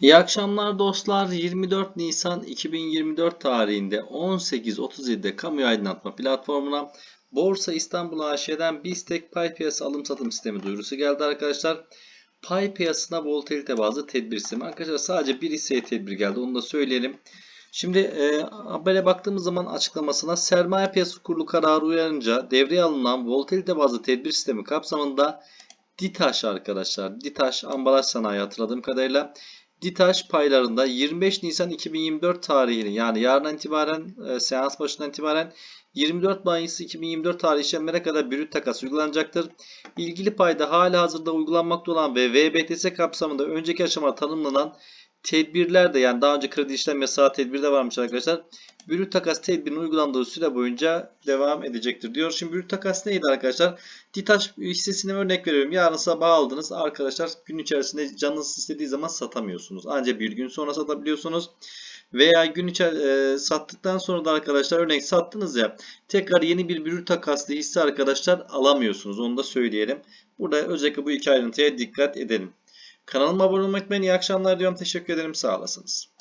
İyi akşamlar dostlar. 24 Nisan 2024 tarihinde 18.37'de kamu aydınlatma platformuna Borsa İstanbul AŞ'den BISTEK pay piyasa alım satım sistemi duyurusu geldi arkadaşlar. Pay piyasasına volatilite bazlı tedbir sistemi. Arkadaşlar sadece bir hisseye tedbir geldi. Onu da söyleyelim. Şimdi e, habere baktığımız zaman açıklamasına sermaye piyasası kurulu kararı uyarınca devreye alınan volatilite bazlı tedbir sistemi kapsamında DİTAŞ arkadaşlar. DİTAŞ ambalaj sanayi hatırladığım kadarıyla DİTAŞ paylarında 25 Nisan 2024 tarihini yani yarından itibaren e, seans başından itibaren 24 Mayıs 2024 tarihi işlemlere kadar brüt takas uygulanacaktır. İlgili payda hala hazırda uygulanmakta olan ve VBTS kapsamında önceki aşamada tanımlanan tedbirler de yani daha önce kredi işlem yasağı tedbiri de varmış arkadaşlar. Brüt takas tedbirinin uygulandığı süre boyunca devam edecektir diyor. Şimdi brüt takas neydi arkadaşlar? DİTAŞ hissesine örnek veriyorum. Yarın sabah aldınız. Arkadaşlar gün içerisinde canınız istediği zaman satamıyorsunuz. Ancak bir gün sonra satabiliyorsunuz. Veya gün içer e, sattıktan sonra da arkadaşlar örnek sattınız ya tekrar yeni bir brüt takaslı hisse arkadaşlar alamıyorsunuz. Onu da söyleyelim. Burada özellikle bu iki ayrıntıya dikkat edelim. Kanalıma abone olmayı unutmayın. İyi akşamlar diyorum. Teşekkür ederim. Sağ olasınız.